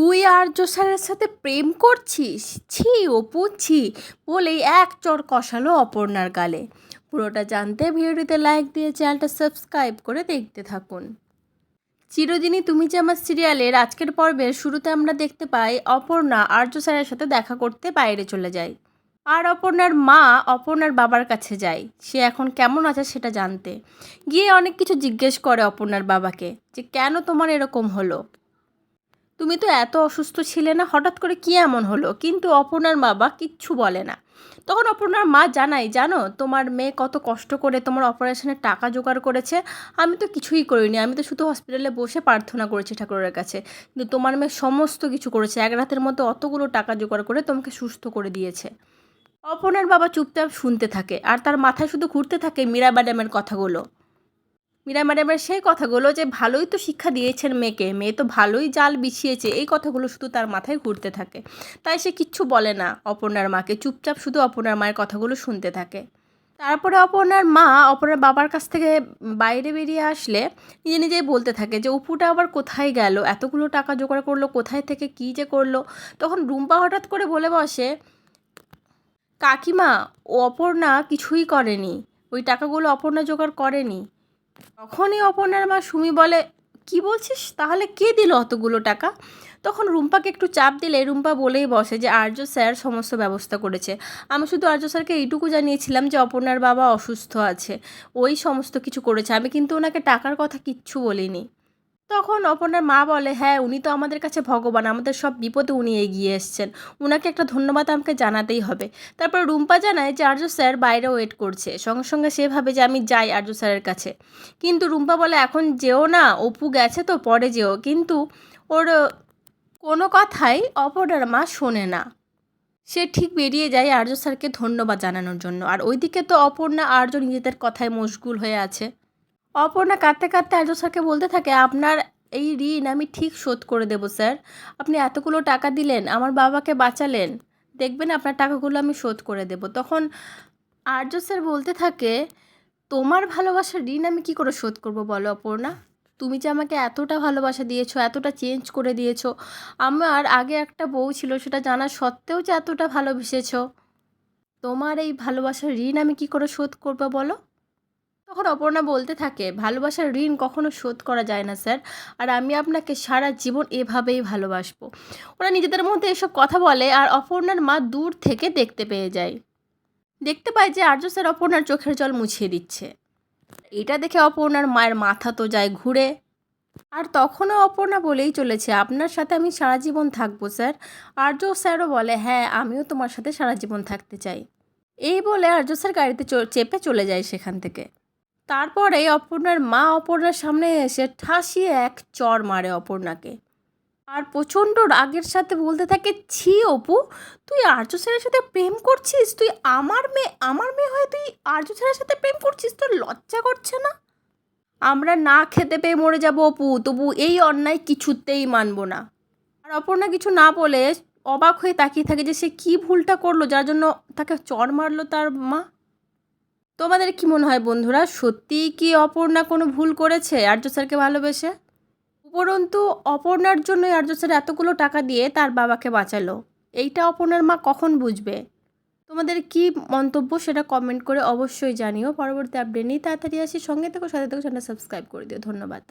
তুই আর্য স্যারের সাথে প্রেম করছিস? ছি, অপু, ছি, বলেই এক চর কষালো অপর্ণার গালে। পুরোটা জানতে ভিডিওটিতে লাইক দিয়ে চ্যানেলটা সাবস্ক্রাইব করে দেখতে থাকুন। চিরদিনই তুমি যে আমার সিরিয়ালের আজকের পর্বের শুরুতে আমরা দেখতে পাই, অপর্ণা আর্য স্যারের সাথে দেখা করতে বাইরে চলে যায়। আর অপর্ণার মা অপর্ণার বাবার কাছে যায়। সে এখন কেমন আছে সেটা জানতে। গিয়ে অনেক কিছু জিজ্ঞেস করে অপর্ণার বাবাকে যে, কেন তোমার এরকম হলো? তুমি তো এত অসুস্থ ছিলে না, হঠাৎ করে কী এমন হলো? কিন্তু অপর্ণার বাবা কিচ্ছু বলে না। তখন অপর্ণার মা জানাই জানো, তোমার মেয়ে কত কষ্ট করে তোমার অপারেশনের টাকা জোগাড় করেছে। আমি তো কিছুই করিনি। আমি তো শুধু হসপিটালে বসে প্রার্থনা করেছি ঠাকুরের কাছে। কিন্তু তোমার মেয়ে সমস্ত কিছু করেছে। এক রাতের মধ্যে অতগুলো টাকা জোগাড় করে তোমাকে সুস্থ করে দিয়েছে। অপর্ণার বাবা চুপচাপ শুনতে থাকে। আর তার মাথায় শুধু ঘুরতে থাকে মীরা ম্যাডামের কথাগুলো। মীরা ম্যাডামের সেই কথাগুলো যে ভালোই তো শিক্ষা দিয়েছেন মেয়েকে, মেয়ে তো ভালোই জাল বিছিয়েছে, এই কথাগুলো শুধু তার মাথায় ঘুরতে থাকে। তাই সে কিচ্ছু বলে না অপর্ণার মাকে, চুপচাপ শুধু অপর্ণার মায়ের কথাগুলো শুনতে থাকে। তারপরে অপর্ণার মা অপর্ণার বাবার কাছ থেকে বাইরে বেরিয়ে আসলে নিজে নিজেই বলতে থাকে যে উপুটা আবার কোথায় গেল? এতগুলো টাকা জোগাড় করল, কোথায় থেকে কী যে করল? তখন রুম্পা হঠাৎ করে বলে বসে, কাকিমা ও অপর্ণা কিছুই করেনি। ওই টাকাগুলো অপর্ণা জোগাড় করেনি। তখনই অপর্ণার মা সুমি বলে, কি বলছিস? তাহলে কে দিল অতগুলো টাকা? তখন রুম্পাকে একটু চাপ দিলে রুম্পা বলেই বসে যে, আর্য স্যার সমস্ত ব্যবস্থা করেছে। আমি শুধু আর্য স্যারকে এইটুকু জানিয়েছিলাম যে, অপর্ণার বাবা অসুস্থ আছে। ওই সমস্ত কিছু করেছে। আমি কিন্তু ওনাকে টাকার কথা কিচ্ছু বলিনি। তখন অপর্ণার মা বলে হ্যাঁ উনি তো আমাদের কাছে ভগবান, আমাদের সব বিপদে উনি এগিয়ে এসছেন। উনাকে একটা ধন্যবাদ আমাকে জানাতেই হবে। তারপর রুম্পা জানায় যে, আর্য স্যার বাইরে ওয়েট করছে। সঙ্গে সঙ্গে সে ভাবে যে, আমি যাই আর্য স্যারের কাছে। কিন্তু রুম্পা বলে, এখন যেও না, অপু গেছে তো, পরে যেও। কিন্তু ওর কোনো কথাই অপর্ণার মা শোনে না। সে ঠিক বেরিয়ে যায় আর্য স্যারকে ধন্যবাদ জানানোর জন্য। আর ওইদিকে তো অপর্ণা আর্য নিজেদের কথায় মশগুল হয়ে আছে। অপর্ণা কাঁদতে কাঁদতে আর্য স্যারকে বলতে থাকে, আপনার এই ঋণ আমি ঠিক শোধ করে দেবো স্যার। আপনি এতগুলো টাকা দিলেন, আমার বাবাকে বাঁচালেন। দেখবেন আপনার টাকাগুলো আমি শোধ করে দেব। তখন আর্য স্যার বলতে থাকে, তোমার ভালোবাসার ঋণ আমি কি করে শোধ করব বলো অপর্ণা? তুমি যে আমাকে এতটা ভালোবাসা দিয়েছ, এতটা চেঞ্জ করে দিয়েছ, আমার আগে একটা বউ ছিল, সেটা জানা সত্ত্বেও যে এতটা ভালোবেসেছো। তোমার এই ভালোবাসার ঋণ আমি কি করে শোধ করব বলো? তখন অপর্ণা বলতে থাকে, ভালোবাসার ঋণ কখনো শোধ করা যায় না, স্যার। আর আমি আপনাকে সারা জীবন এভাবেই ভালোবাসবো। ওরা নিজেদের মধ্যে এসব কথা বলে আর অপর্ণার মা দূর থেকে দেখতে পেয়ে যায়। দেখতে পায় যে আর্য স্যার অপর্ণার চোখের জল মুছিয়ে দিচ্ছে। এটা দেখে অপর্ণার মায়ের মাথা তো যায় ঘুরে। আর তখনও অপর্ণা বলেই চলেছে, আপনার সাথে আমি সারা জীবন থাকব, স্যার। আর্য স্যারও বলে হ্যাঁ আমিও তোমার সাথে সারা জীবন থাকতে চাই। এই বলে আর্য স্যার গাড়িতে চেপে চলে যায় সেখান থেকে। তারপরে অপর্ণার মা অপর্ণার সামনে এসে ঠাসিয়ে এক চর মারে অপর্ণাকে। আর প্রচণ্ড রাগের সাথে বলতে থাকে, ছি অপু, তুই আর্য স্যারের সাথে প্রেম করছিস? তুই আমার মেয়ে আমার মেয়ে হয়ে তুই আর্য স্যারের সাথে প্রেম করছিস? তোর লজ্জা করছে না? আমরা না খেতে পেয়ে মরে যাব অপু, তবু এই অন্যায় কিছুতেই মানবো না। আর অপর্ণা কিছু না বলে অবাক হয়ে তাকিয়ে থাকে যে সে কী ভুলটা করল, যার জন্য তাকে চর মারলো তার মা। তোমাদের কি মনে হয় বন্ধুরা, সত্যিই কি অপর্ণা কোনো ভুল করেছে আর্য স্যারকে ভালোবেসে? উপরন্তু, অপর্ণার জন্যই আর্য স্যার এতগুলো টাকা দিয়ে তার বাবাকে বাঁচালো। এইটা অপর্ণার মা কখন বুঝবে? তোমাদের কি মন্তব্য সেটা কমেন্ট করে অবশ্যই জানিও। পরবর্তী আপডেট নিয়ে তাড়াতাড়ি আসি। সঙ্গে থেকে, সাথে থেকো চ্যানেল সাবস্ক্রাইব করে দিও। ধন্যবাদ।